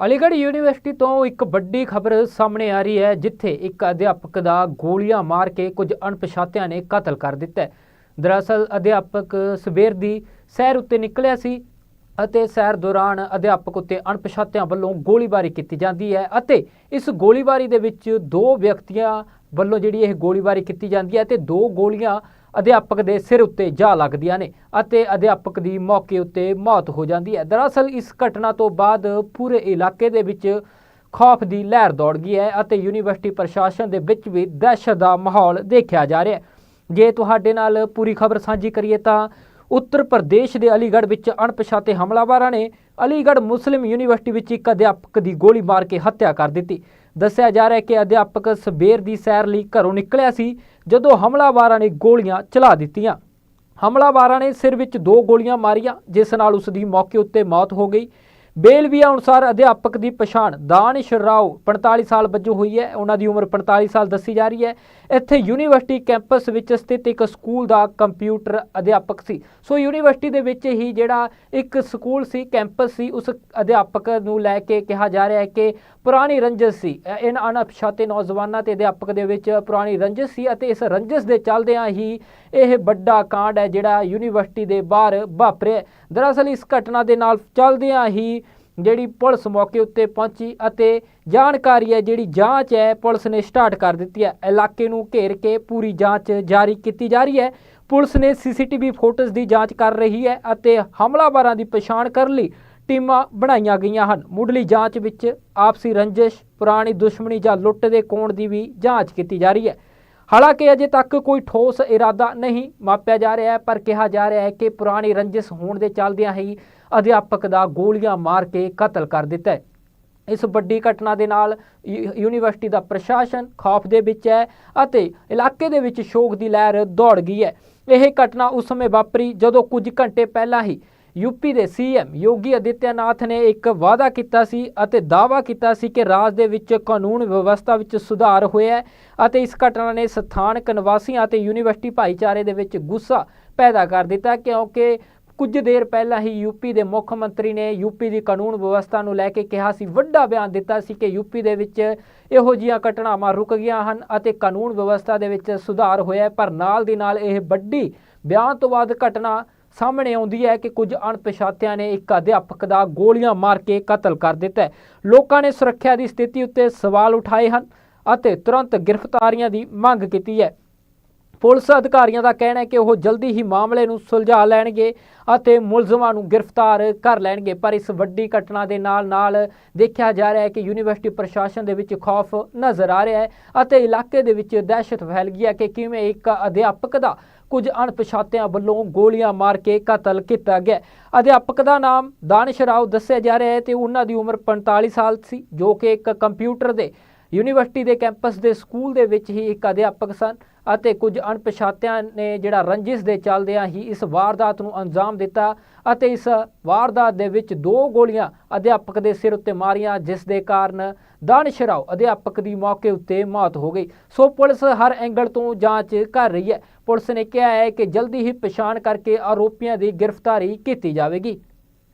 Aligarh university ਤੋਂ ਇੱਕ ਵੱਡੀ ਖਬਰ ਸਾਹਮਣੇ ਆ ਰਹੀ ਹੈ, ਜਿੱਥੇ ਇੱਕ ਅਧਿਆਪਕ ਦਾ ਗੋਲੀਆਂ ਮਾਰ ਕੇ ਕੁਝ ਅਣਪਛਾਤਿਆਂ ਨੇ ਕਤਲ ਕਰ ਦਿੱਤਾ ਹੈ। ਦਰਅਸਲ, ਅਧਿਆਪਕ ਸਵੇਰ ਦੀ ਸੈਰ ਉੱਤੇ ਨਿਕਲਿਆ ਸੀ ਅਤੇ ਸੈਰ ਦੌਰਾਨ ਅਧਿਆਪਕ ਉੱਤੇ ਅਣਪਛਾਤਿਆਂ ਵੱਲੋਂ ਗੋਲੀਬਾਰੀ ਕੀਤੀ ਜਾਂਦੀ ਹੈ ਅਤੇ ਇਸ ਗੋਲੀਬਾਰੀ ਦੇ ਵਿੱਚ ਦੋ ਵਿਅਕਤੀਆਂ ਵੱਲੋਂ ਜਿਹੜੀ ਇਹ ਗੋਲੀਬਾਰੀ ਕੀਤੀ ਜਾਂਦੀ ਹੈ ਤੇ ਦੋ ਗੋਲੀਆਂ ਅਧਿਆਪਕ ਦੇ ਸਿਰ ਉੱਤੇ ਜਾ ਲੱਗਦੀਆਂ ਨੇ ਅਤੇ ਅਧਿਆਪਕ ਦੀ ਮੌਕੇ ਉੱਤੇ ਮੌਤ ਹੋ ਜਾਂਦੀ ਹੈ। ਦਰਅਸਲ, ਇਸ ਘਟਨਾ ਤੋਂ ਬਾਅਦ ਪੂਰੇ ਇਲਾਕੇ ਦੇ ਵਿੱਚ ਖੌਫ ਦੀ ਲਹਿਰ ਦੌੜ ਗਈ ਹੈ ਅਤੇ ਯੂਨੀਵਰਸਿਟੀ ਪ੍ਰਸ਼ਾਸਨ ਦੇ ਵਿੱਚ ਵੀ ਦਹਿਸ਼ਤ ਦਾ ਮਾਹੌਲ ਦੇਖਿਆ ਜਾ ਰਿਹਾ ਹੈ। ਜੇ ਤੁਹਾਡੇ ਨਾਲ ਪੂਰੀ ਖਬਰ ਸਾਂਝੀ ਕਰੀਏ ਤਾਂ ਉੱਤਰ ਪ੍ਰਦੇਸ਼ ਦੇ ਅਲੀਗੜ੍ਹ ਵਿੱਚ ਅਣਪਛਾਤੇ ਹਮਲਾਵਰਾਂ ਨੇ ਅਲੀਗੜ੍ਹ ਮੁਸਲਿਮ ਯੂਨੀਵਰਸਿਟੀ ਵਿੱਚ ਇੱਕ ਅਧਿਆਪਕ ਦੀ ਗੋਲੀ ਮਾਰ ਕੇ ਹੱਤਿਆ ਕਰ ਦਿੱਤੀ। ਦੱਸਿਆ ਜਾ ਰਿਹਾ ਹੈ ਕਿ ਅਧਿਆਪਕ ਸਵੇਰ ਦੀ ਸੈਰ ਲਈ ਘਰੋਂ ਨਿਕਲਿਆ ਸੀ, ਜਦੋਂ ਹਮਲਾਵਰਾਂ ਨੇ ਗੋਲੀਆਂ ਚਲਾ ਦਿੱਤੀਆਂ। ਹਮਲਾਵਰਾਂ ਨੇ ਸਿਰ ਵਿੱਚ ਦੋ ਗੋਲੀਆਂ ਮਾਰੀਆਂ, ਜਿਸ ਨਾਲ ਉਸ ਦੀ ਮੌਕੇ ਉੱਤੇ ਮੌਤ ਹੋ ਗਈ। ਬੇਲਵੀਆ ਅਨੁਸਾਰ ਅਧਿਆਪਕ ਦੀ ਪਛਾਣ ਦਾਨਿਸ਼ ਰਾਓ 45 ਸਾਲ ਵਜੋਂ ਹੋਈ ਹੈ। ਉਹਨਾਂ ਦੀ ਉਮਰ 45 ਸਾਲ ਦੱਸੀ ਜਾ ਰਹੀ ਹੈ। ਇੱਥੇ ਯੂਨੀਵਰਸਿਟੀ ਕੈਂਪਸ ਵਿੱਚ ਸਥਿਤ ਇੱਕ ਸਕੂਲ ਦਾ ਕੰਪਿਊਟਰ ਅਧਿਆਪਕ ਸੀ। ਸੋ ਯੂਨੀਵਰਸਿਟੀ ਦੇ ਵਿੱਚ ਹੀ ਜਿਹੜਾ ਇੱਕ ਸਕੂਲ ਸੀ ਕੈਂਪਸ ਸੀ ਉਸ ਅਧਿਆਪਕ ਨੂੰ ਲੈ ਕੇ ਕਿਹਾ ਜਾ ਰਿਹਾ ਹੈ ਕਿ ਪੁਰਾਣੀ ਰੰਜਿਸ਼ ਸੀ। ਅ, ਇਹਨਾਂ ਅਣਪਛਾਤੇ ਨੌਜਵਾਨਾਂ ਤੇ ਅਧਿਆਪਕ ਦੇ ਵਿੱਚ ਪੁਰਾਣੀ ਰੰਜਿਸ਼ ਸੀ ਅਤੇ ਇਸ ਰੰਜਸ਼ ਦੇ ਚੱਲਦਿਆਂ ਹੀ ਇਹ ਵੱਡਾ ਕਾਂਡ ਹੈ ਜਿਹੜਾ ਯੂਨੀਵਰਸਿਟੀ ਦੇ ਬਾਹਰ ਵਾਪਰਿਆ ਦਰਅਸਲ ਇਸ ਘਟਨਾ ਦੇ ਨਾਲ ਚੱਲਦਿਆਂ ਹੀ ਜਿਹੜੀ ਪੁਲਿਸ ਮੌਕੇ ਉੱਤੇ ਪਹੁੰਚੀ ਅਤੇ ਜਾਣਕਾਰੀ ਹੈ, ਜਿਹੜੀ ਜਾਂਚ ਹੈ, ਪੁਲਿਸ ਨੇ ਸਟਾਰਟ ਕਰ ਦਿੱਤੀ ਹੈ। ਇਲਾਕੇ ਨੂੰ ਘੇਰ ਕੇ ਪੂਰੀ ਜਾਂਚ ਜਾਰੀ ਕੀਤੀ ਜਾ ਰਹੀ ਹੈ। ਪੁਲਿਸ ਨੇ ਸੀਸੀਟੀਵੀ ਫੋਟੋਜ਼ ਦੀ ਜਾਂਚ ਕਰ ਰਹੀ ਹੈ ਅਤੇ ਹਮਲਾਵਰਾਂ ਦੀ ਪਛਾਣ ਕਰਨ ਲਈ ਟੀਮਾਂ ਬਣਾਈਆਂ ਗਈਆਂ ਹਨ। ਮੁੱਢਲੀ ਜਾਂਚ ਵਿੱਚ ਆਪਸੀ ਰੰਜਿਸ਼, ਪੁਰਾਣੀ ਦੁਸ਼ਮਣੀ ਜਾਂ ਲੁੱਟ ਦੇ ਕੋਣ ਦੀ ਵੀ ਜਾਂਚ ਕੀਤੀ ਜਾ ਰਹੀ ਹੈ। ਹਾਲਾਂਕਿ ਅਜੇ ਤੱਕ ਕੋਈ ਠੋਸ ਇਰਾਦਾ ਨਹੀਂ ਮਾਪਿਆ ਜਾ ਰਿਹਾ ਹੈ, ਪਰ ਕਿਹਾ ਜਾ ਰਿਹਾ ਹੈ ਕਿ ਪੁਰਾਣੀ ਰੰਜਿਸ਼ ਹੋਣ ਦੇ ਚੱਲਦਿਆਂ ਹੀ ਅਧਿਆਪਕ ਦਾ ਗੋਲੀਆਂ ਮਾਰ ਕੇ ਕਤਲ ਕਰ ਦਿੱਤਾ ਹੈ। ਇਸ ਵੱਡੀ ਘਟਨਾ ਦੇ ਨਾਲ ਯੂ- ਯੂਨੀਵਰਸਿਟੀ ਦਾ ਪ੍ਰਸ਼ਾਸਨ ਖੌਫ ਦੇ ਵਿੱਚ ਹੈ ਅਤੇ ਇਲਾਕੇ ਦੇ ਵਿੱਚ ਸ਼ੋਕ ਦੀ ਲਹਿਰ ਦੌੜ ਗਈ ਹੈ। ਇਹ ਘਟਨਾ ਉਸ ਸਮੇਂ ਵਾਪਰੀ ਜਦੋਂ ਕੁਝ ਘੰਟੇ ਪਹਿਲਾਂ ਹੀ ਯੂਪੀ ਦੇ ਸੀਐਮ ਯੋਗੀ ਆਦਿੱਤਿਆਨਾਥ ਨੇ ਇੱਕ ਵਾਅਦਾ ਕੀਤਾ ਸੀ ਅਤੇ ਦਾਅਵਾ ਕੀਤਾ ਸੀ ਕਿ ਰਾਜ ਦੇ ਵਿੱਚ ਕਾਨੂੰਨ ਵਿਵਸਥਾ ਵਿੱਚ ਸੁਧਾਰ ਹੋਇਆ ਹੈ ਅਤੇ ਇਸ ਘਟਨਾ ਨੇ ਸਥਾਨਕ ਨਿਵਾਸੀਆਂ ਅਤੇ ਯੂਨੀਵਰਸਿਟੀ ਭਾਈਚਾਰੇ ਦੇ ਵਿੱਚ ਗੁੱਸਾ ਪੈਦਾ ਕਰ ਦਿੱਤਾ ਕਿਉਂਕਿ ਕੁਝ ਦੇਰ ਪਹਿਲਾਂ ਹੀ ਯੂਪੀ ਦੇ ਮੁੱਖ ਮੰਤਰੀ ਨੇ ਯੂਪੀ ਦੀ ਕਾਨੂੰਨ ਵਿਵਸਥਾ ਨੂੰ ਲੈ ਕੇ ਕਿਹਾ ਸੀ, ਵੱਡਾ ਬਿਆਨ ਦਿੱਤਾ ਸੀ ਕਿ ਯੂਪੀ ਦੇ ਵਿੱਚ ਇਹੋ ਜਿਹੀਆਂ ਘਟਨਾਵਾਂ ਰੁਕ ਗਈਆਂ ਹਨ ਅਤੇ ਕਾਨੂੰਨ ਵਿਵਸਥਾ ਦੇ ਵਿੱਚ ਸੁਧਾਰ ਹੋਇਆ ਪਰ ਨਾਲ ਦੀ ਨਾਲ ਇਹ ਵੱਡੀ ਬਿਆਨ ਤੋਂ ਬਾਅਦ ਘਟਨਾ ਸਾਹਮਣੇ ਆਉਂਦੀ ਹੈ ਕਿ ਕੁਝ ਅਣਪਛਾਤਿਆਂ ਨੇ ਇੱਕ ਅਧਿਆਪਕ ਦਾ ਗੋਲੀਆਂ ਮਾਰ ਕੇ ਕਤਲ ਕਰ ਦਿੱਤਾ ਹੈ। ਲੋਕਾਂ ਨੇ ਸੁਰੱਖਿਆ ਦੀ ਸਥਿਤੀ ਉੱਤੇ ਸਵਾਲ ਉਠਾਏ ਹਨ ਅਤੇ ਤੁਰੰਤ ਗ੍ਰਿਫਤਾਰੀਆਂ ਦੀ ਮੰਗ ਕੀਤੀ ਹੈ। ਪੁਲਿਸ ਅਧਿਕਾਰੀਆਂ ਦਾ ਕਹਿਣਾ ਹੈ ਕਿ ਉਹ ਜਲਦੀ ਹੀ ਮਾਮਲੇ ਨੂੰ ਸੁਲਝਾ ਲੈਣਗੇ ਅਤੇ ਮੁਲਜ਼ਮਾਂ ਨੂੰ ਗ੍ਰਿਫਤਾਰ ਕਰ ਲੈਣਗੇ। ਪਰ ਇਸ ਵੱਡੀ ਘਟਨਾ ਦੇ ਨਾਲ-ਨਾਲ ਦੇਖਿਆ ਜਾ ਰਿਹਾ ਹੈ ਕਿ ਯੂਨੀਵਰਸਿਟੀ ਪ੍ਰਸ਼ਾਸਨ ਦੇ ਵਿੱਚ ਖੌਫ ਨਜ਼ਰ ਆ ਰਿਹਾ ਹੈ ਅਤੇ ਇਲਾਕੇ ਦੇ ਵਿੱਚ ਦਹਿਸ਼ਤ ਫੈਲ ਗਈ ਹੈ ਕਿ ਕਿਵੇਂ ਇੱਕ ਅਧਿਆਪਕ ਦਾ ਕੁਝ ਅਣਪਛਾਤਿਆਂ ਵੱਲੋਂ ਗੋਲੀਆਂ ਮਾਰ ਕੇ ਕਤਲ ਕੀਤਾ ਗਿਆ। ਅਧਿਆਪਕ ਦਾ ਨਾਮ ਦਾਨਿਸ਼ ਰਾਓ ਦੱਸਿਆ ਜਾ ਰਿਹਾ ਹੈ ਤੇ ਉਹਨਾਂ ਦੀ ਉਮਰ 45 ਸਾਲ ਸੀ, ਜੋ ਕਿ ਇੱਕ ਕੰਪਿਊਟਰ ਦੇ ਯੂਨੀਵਰਸਿਟੀ ਦੇ ਕੈਂਪਸ ਦੇ ਸਕੂਲ ਦੇ ਵਿੱਚ ਹੀ ਇੱਕ ਅਧਿਆਪਕ ਸਨ ਅਤੇ ਕੁਝ ਅਣਪਛਾਤਿਆਂ ਨੇ ਜਿਹੜਾ ਰੰਜਿਸ਼ ਦੇ ਚੱਲਦਿਆਂ ਹੀ ਇਸ ਵਾਰਦਾਤ ਨੂੰ ਅੰਜਾਮ ਦਿੱਤਾ ਅਤੇ ਇਸ ਵਾਰਦਾਤ ਦੇ ਵਿੱਚ ਦੋ ਗੋਲੀਆਂ ਅਧਿਆਪਕ ਦੇ ਸਿਰ ਉੱਤੇ ਮਾਰੀਆਂ, ਜਿਸ ਦੇ ਕਾਰਨ ਦਾਨਿਸ਼ ਰਾਓ ਅਧਿਆਪਕ ਦੀ ਮੌਕੇ ਉੱਤੇ ਮੌਤ ਹੋ ਗਈ। ਸੋ ਪੁਲਿਸ ਹਰ ਐਂਗਲ ਤੋਂ ਜਾਂਚ ਕਰ ਰਹੀ ਹੈ। ਪੁਲਿਸ ਨੇ ਕਿਹਾ ਹੈ ਕਿ ਜਲਦੀ ਹੀ ਪਛਾਣ ਕਰਕੇ ਆਰੋਪੀਆਂ ਦੀ ਗ੍ਰਿਫਤਾਰੀ ਕੀਤੀ ਜਾਵੇਗੀ।